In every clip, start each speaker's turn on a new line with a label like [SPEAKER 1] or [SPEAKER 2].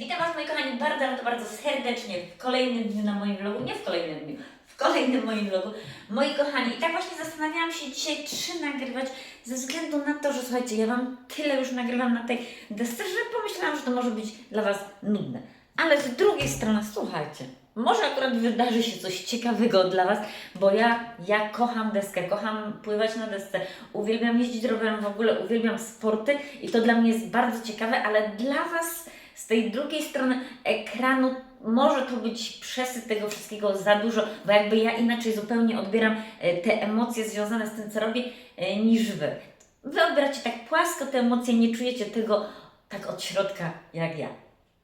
[SPEAKER 1] Witam Was moi kochani bardzo, ale to bardzo serdecznie w kolejnym dniu na moim vlogu, nie w kolejnym dniu, w kolejnym moim vlogu. Moi kochani, i tak właśnie zastanawiałam się dzisiaj, czy nagrywać, ze względu na to, że słuchajcie, ja Wam tyle już nagrywam na tej desce, że pomyślałam, że to może być dla Was nudne. Ale z drugiej strony, słuchajcie, może akurat wydarzy się coś ciekawego dla Was, bo ja, ja kocham deskę, kocham pływać na desce, uwielbiam jeździć rowerem, w ogóle uwielbiam sporty i to dla mnie jest bardzo ciekawe, ale dla Was tej drugiej strony ekranu może to być przesyt tego wszystkiego za dużo, bo jakby ja inaczej zupełnie odbieram e, te emocje związane z tym, co robię, e, niż Wy. Wy odbieracie tak płasko te emocje, nie czujecie tego tak od środka jak ja.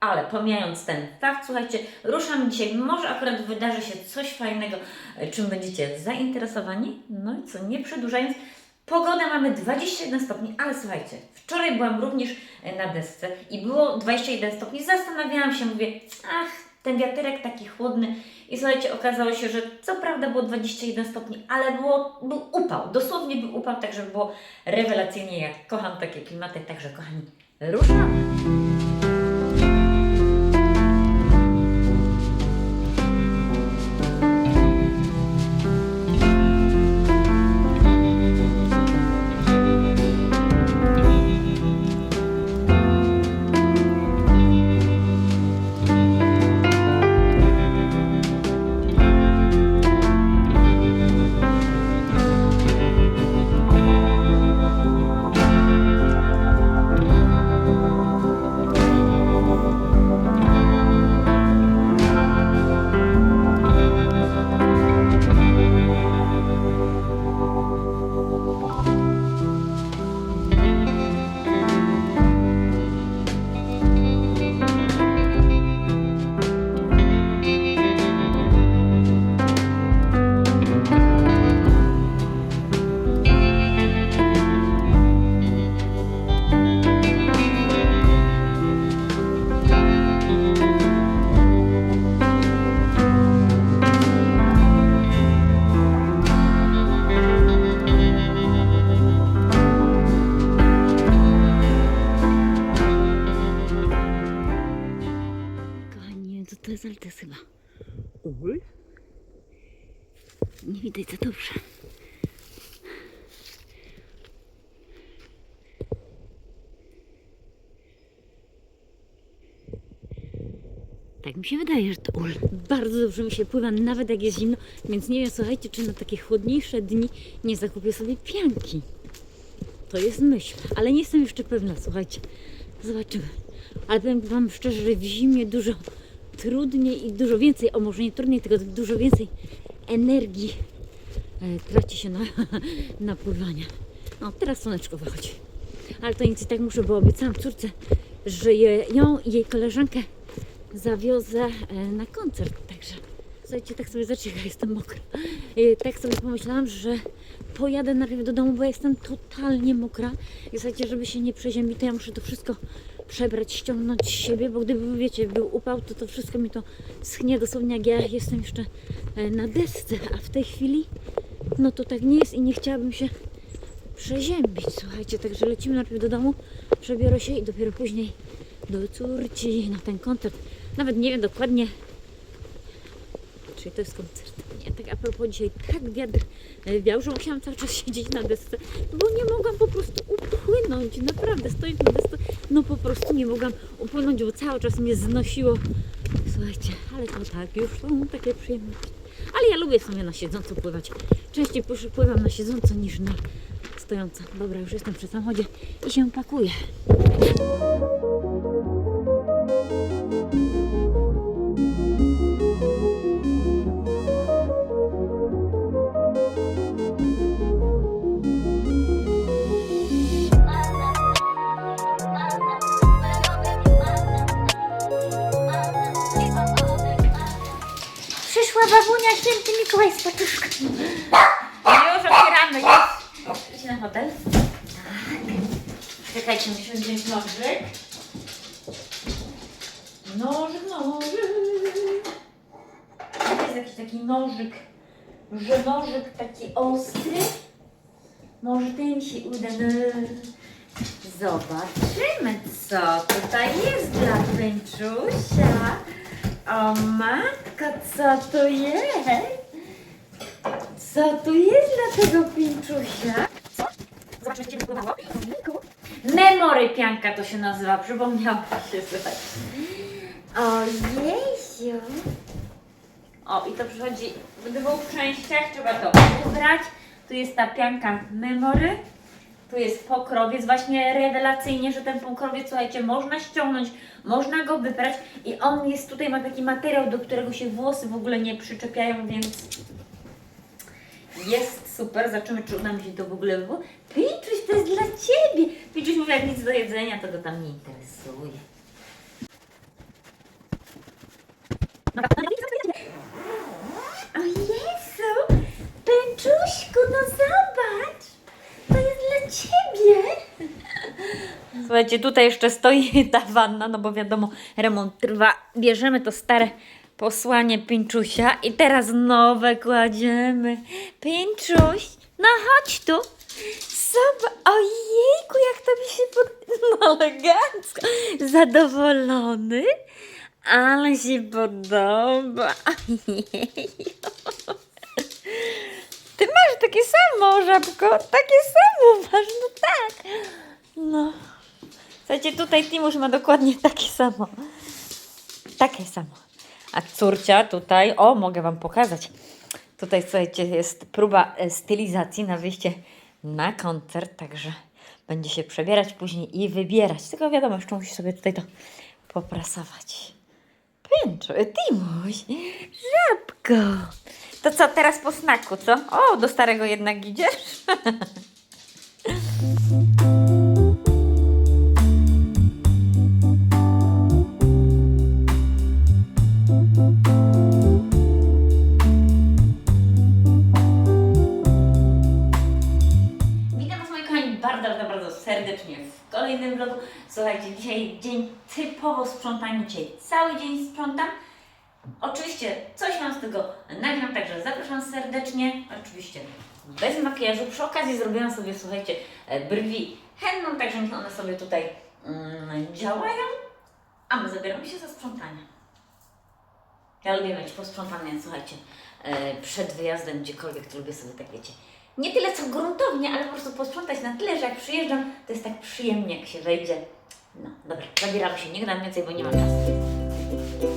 [SPEAKER 1] Ale pomijając ten fakt, słuchajcie, ruszamy dzisiaj. Może akurat wydarzy się coś fajnego, e, czym będziecie zainteresowani. No i co, nie przedłużając, pogoda mamy 21 stopni, ale słuchajcie, wczoraj byłam również e, na desce i było 21 stopni. Zastanawiałam się, mówię, ach, ten wiaterek taki chłodny. I słuchajcie, okazało się, że co prawda było 21 stopni, ale było, był upał. Dosłownie był upał, także było rewelacyjnie. Ja kocham takie klimaty, także kochani, ruszamy.
[SPEAKER 2] Wiem co to jest, ale to jest chyba ul. Nie widać za dobrze. Tak mi się wydaje, że to ul. Bardzo dobrze mi się pływa, nawet jak jest zimno, więc nie wiem, słuchajcie, czy na takie chłodniejsze dni nie zakupię sobie pianki. To jest myśl, ale nie jestem jeszcze pewna, słuchajcie. Zobaczymy. Ale powiem Wam szczerze, że w zimie dużo trudniej i dużo więcej, o może nie trudniej, tylko dużo więcej energii e, traci się na, na pływanie. No, teraz słoneczko wychodzi. Ale to nic i tak muszę, bo obiecałam córce, że ją i jej koleżankę zawiozę e, na koncert. Także słuchajcie, tak sobie zaczeka, jestem mokra. E, Tak sobie pomyślałam, że pojadę najpierw do domu, bo jestem totalnie mokra. I słuchajcie, żeby się nie przeziębić, to ja muszę to wszystko przebrać, ściągnąć z siebie, bo gdyby, wiecie, był upał, to to wszystko mi to schnie dosłownie jak ja jestem jeszcze e, na desce, a w tej chwili no to tak nie jest i nie chciałabym się przeziębić, słuchajcie, także lecimy najpierw do domu, przebiorę się i dopiero później do córci na ten koncert. Nawet nie wiem dokładnie, to jest koncert. Nie, tak a propos dzisiaj tak wiatr e, wiał, że musiałam cały czas siedzieć na desce, bo nie mogłam po prostu upłynąć, naprawdę stojąc na desce, no po prostu nie mogłam upłynąć, bo cały czas mnie znosiło. Słuchajcie, ale to tak, już są takie przyjemności. Ale ja lubię sobie na siedząco pływać. Częściej pływam na siedząco niż na stojąco. Dobra, już jestem przy samochodzie i się pakuję.
[SPEAKER 1] Mikołaj z patuszką. Już otwieramy, już. Idź na hotel. Tak. Czekajcie, musimy wziąć nożyk. Nożyk, nożyk. To jest jakiś taki nożyk, że nożyk taki ostry. Może ten się uda zobaczymy, co tutaj jest dla Pięczusia. O matko, co tu jest? Co tu jest dla tego Pięczusia? Co? Zobaczymy, gdzie wypływało. Memory pianka to się nazywa, przypomniałam się, słuchaj. Ojejsiu. O, i to przychodzi w dwóch częściach, trzeba to ubrać. Tu jest ta pianka memory. Tu jest pokrowiec, właśnie rewelacyjnie, że ten pokrowiec, słuchajcie, można ściągnąć, można go wyprać i on jest tutaj, ma taki materiał, do którego się włosy w ogóle nie przyczepiają, więc jest super. Zobaczymy, czy uda mi się to w ogóle wywo... Piczuś, to jest dla Ciebie! Piczuś mówi, jak nic do jedzenia, to go tam nie interesuje. O Jezu! Pęczuśku, no zobacz! To jest dla Ciebie! Słuchajcie, tutaj jeszcze stoi ta wanna, no bo wiadomo, remont trwa. Bierzemy to stare posłanie Pinczusia i teraz nowe kładziemy. Pinczuś, no chodź tu. Zobacz, ojejku, jak to mi się pod... No elegancko. Zadowolony? Ale się podoba. Ty masz takie samo, żabko. Takie samo masz, no tak. No. Słuchajcie, tutaj Timusz ma dokładnie takie samo. Takie samo. A córcia tutaj, o, mogę Wam pokazać. Tutaj, słuchajcie, jest próba e, stylizacji na wyjście na koncert, także będzie się przebierać później i wybierać. Tylko wiadomo, jeszcze musi sobie tutaj to poprasować. Pięczu, e, Timuś, żabko. To co, teraz po snaku, co? O, do starego jednak idziesz? bardzo, bardzo, bardzo serdecznie w kolejnym vlogu. Słuchajcie, dzisiaj dzień typowo sprzątania. Dzisiaj cały dzień sprzątam. Oczywiście coś Wam z tego nagram, także zapraszam serdecznie. Oczywiście bez makijażu. Przy okazji zrobiłam sobie, słuchajcie, e, brwi henną, także one sobie tutaj mm, działają. A my zabieramy się za sprzątanie. Ja lubię mieć posprzątane, słuchajcie, e, przed wyjazdem gdziekolwiek, to lubię sobie tak, wiecie, nie tyle co gruntownie, ale po prostu posprzątać na tyle, że jak przyjeżdżam, to jest tak przyjemnie, jak się wejdzie. No, dobra, zabieramy się, nie gadam więcej, bo nie mam czasu.